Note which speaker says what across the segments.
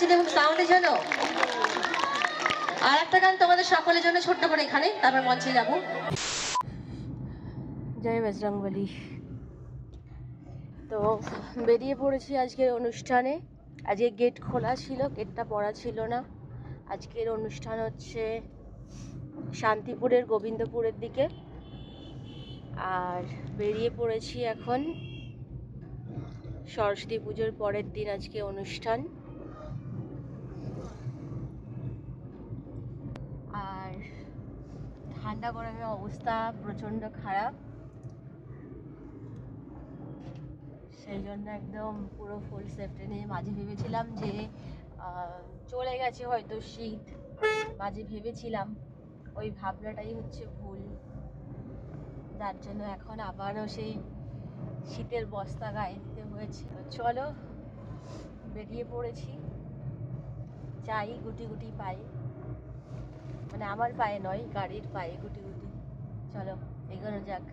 Speaker 1: জন্য এবং সাউন্ডের জন্য আর একটা গান তোমাদের সকলের জন্য ছোট্ট করে এখানে, তারপর মঞ্চে যাব। জয় বজরংবলী তো বেরিয়ে পড়েছি আজকের অনুষ্ঠানে। আজকে গেট খোলা ছিল গেটটা পড়া ছিল না। আজকের অনুষ্ঠান হচ্ছে শান্তিপুরের গোবিন্দপুরের দিকে। আর বেরিয়ে পড়েছি এখন সরস্বতী পুজোর পরের দিন আজকে অনুষ্ঠান আর ঠান্ডা গরমের অবস্থা প্রচণ্ড খারাপ। সেই জন্য একদম পুরো ফুল সেফটি নিয়ে মাঝে ভেবেছিলাম যে চলে গেছে হয়তো শীত। মাঝে ভেবেছিলাম, ওই ভাবনাটাই হচ্ছে ভুল। যার জন্য এখন আবারও সেই শীতের বস্তা গায়ে দিতে হয়েছে। চলো, বেরিয়ে পড়েছি। চাই গুটি গুটি পায়ে। মানে আমার পায়ে নয় গাড়ির পায়ে গুটি গুটি। চলো এগোনো যাক।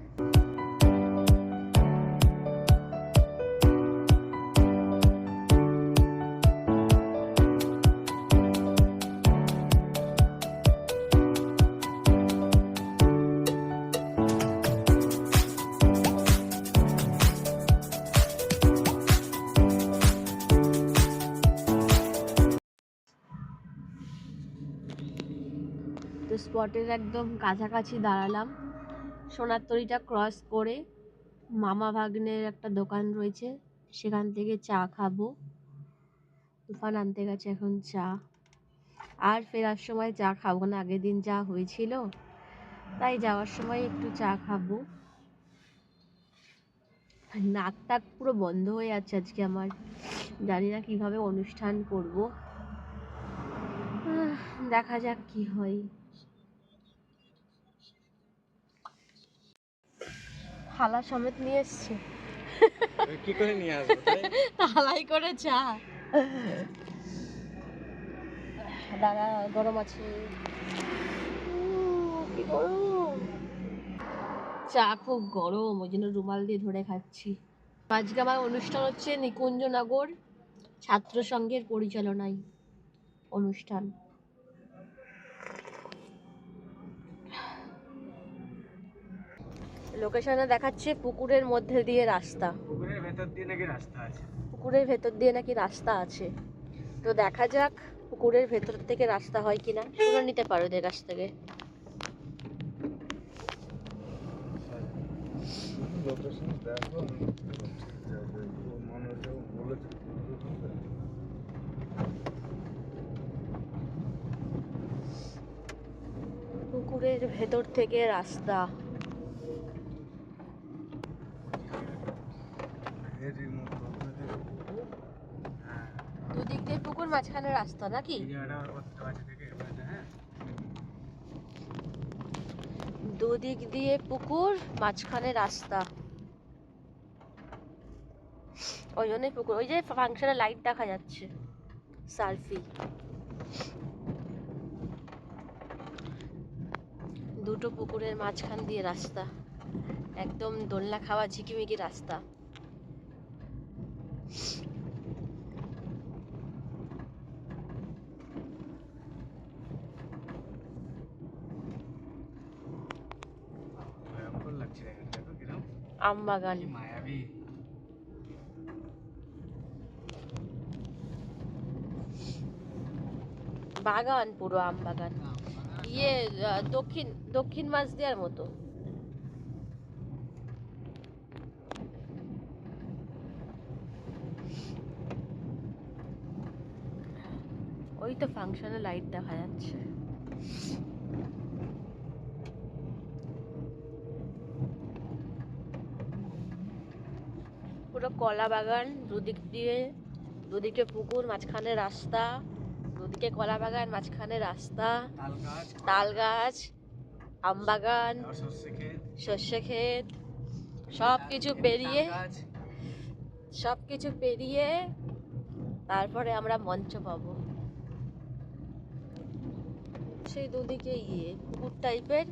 Speaker 1: স্পটের একদম কাছাকাছি দাঁড়ালাম। সোনার তরিটা ক্রস করে মামা ভাগ্নের একটা দোকান রয়েছে, সেখান থেকে চা খাব। তুফান আনতে গেছে এখন চা। আর ফেরার সময় চা খাব না, আগের দিন যা হয়েছিল, তাই যাওয়ার সময় একটু চা খাব। নাক টাক পুরো বন্ধ হয়ে যাচ্ছে আজকে আমার। জানি না কীভাবে অনুষ্ঠান করব। দেখা যাক কি হয়। থালা সমেত নিয়ে এসছে।
Speaker 2: কি করে নিয়ে আসব
Speaker 1: থালাই করে চা। দাঁড়া গরম আছে। কি গরম। চা খুব গরম ওই জন্য রুমাল দিয়ে ধরে খাচ্ছি। আজকে আমার অনুষ্ঠান হচ্ছে নিকুঞ্জনগর ছাত্র সংঘের পরিচালনায় অনুষ্ঠান। লোকেশনে দেখাচ্ছে পুকুরের মধ্যে দিয়ে রাস্তা।
Speaker 2: পুকুরের ভেতর দিয়ে নাকি রাস্তা আছে।
Speaker 1: পুকুরের ভেতর দিয়ে নাকি রাস্তা আছে। তো দেখা যাক পুকুরের ভেতর থেকে রাস্তা হয় কিনা। শুনে নিতে পারো এদের কাছ থেকে। পুকুরের ভেতর থেকে রাস্তা
Speaker 2: এরই মতো হ্যাঁ
Speaker 1: দুদিক দিয়ে পুকুর মাঝখানে রাস্তা নাকি?
Speaker 2: হ্যাঁ?
Speaker 1: দুদিক দিয়ে পুকুর মাঝখানে রাস্তা। ওই জন্যই পুকুর ওই যে ফাংশনে লাইট দেখা যাচ্ছে সালফি। দুটো পুকুরের মাঝখান দিয়ে রাস্তা। একদম দোলনা খাওয়া ঝিকিমিকি রাস্তা। আম বাগান বাগান পুরো আম বাগান ইয়ে দক্ষিণ দক্ষিণ মাছ দেওয়ার মতো। ওই তো ফাংশনে লাইট দেখা যাচ্ছে। পুরো কলা বাগান দুদিক দিয়ে দুদিকে পুকুর মাঝখানে রাস্তা দুদিকে কলা বাগান মাঝখানে রাস্তা
Speaker 2: তাল গাছ
Speaker 1: আম বাগান
Speaker 2: সর্ষে ক্ষেত
Speaker 1: সব কিছু পেরিয়ে সব কিছু পেরিয়ে তারপরে আমরা মঞ্চ পাবো। সেই দুদিকে ইয়ে পুকুর টাইপের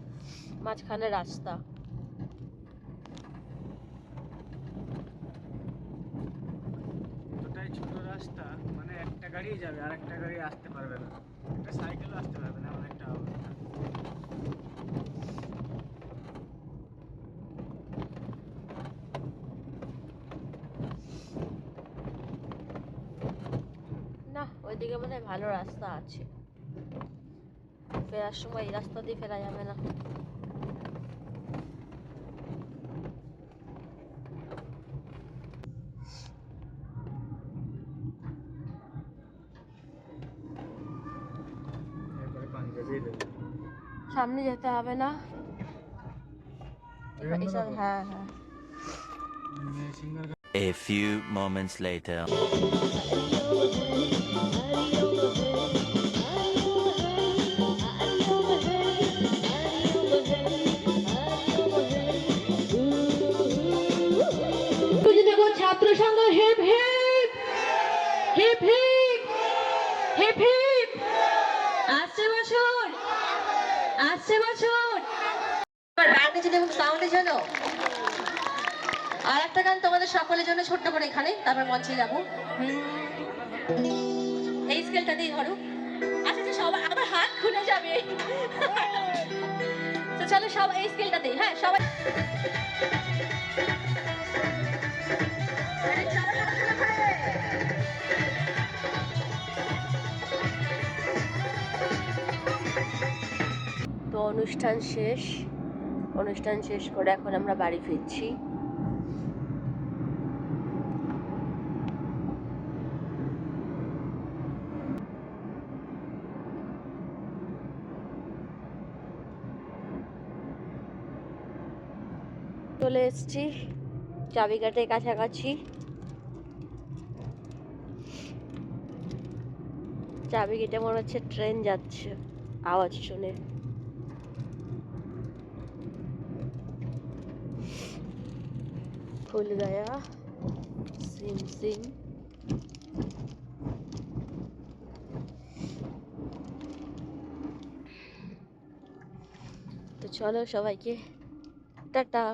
Speaker 1: মাঝখানে রাস্তা।
Speaker 2: রাস্তা মানে একটা গাড়ি যাবে, আর একটা গাড়ি আসতে পারবে না। একটা সাইকেলও আসতে পারবে না, এমন একটা অবস্থা।
Speaker 1: না, ওইদিকে মনে হয় ভালো রাস্তা আছে। ফেরার সময় এই রাস্তা দিয়ে ফেরা যাবে না। সামনে যেতে হবে না এবার এসব হ্যাঁ হ্যাঁ
Speaker 2: singer
Speaker 3: A few moments later.
Speaker 4: আসছে বছর।
Speaker 1: এবার ব্যান্ডের জন্য এবং সাউন্ডের জন্য আর একটা গান তোমাদের সকলের জন্য ছোট্ট করে এখানে, তারপর মঞ্চে যাব। এই স্কেলটা দিয়ে ধরো। আচ্ছা আচ্ছা সবাই আমার হাত খুলে যাবে। তো চলো সবাই এই স্কেলটা দিই হ্যাঁ সবাই অনুষ্ঠান শেষ। অনুষ্ঠান শেষ করে এখন আমরা বাড়ি ফিরছি। চলে এসছি চাবিকাটের কাছাকাছি। চাবিকাটে মনে হচ্ছে ট্রেন যাচ্ছে, আওয়াজ শুনে। खुल गया सिम सिम তো চলো সবাইকে টাটা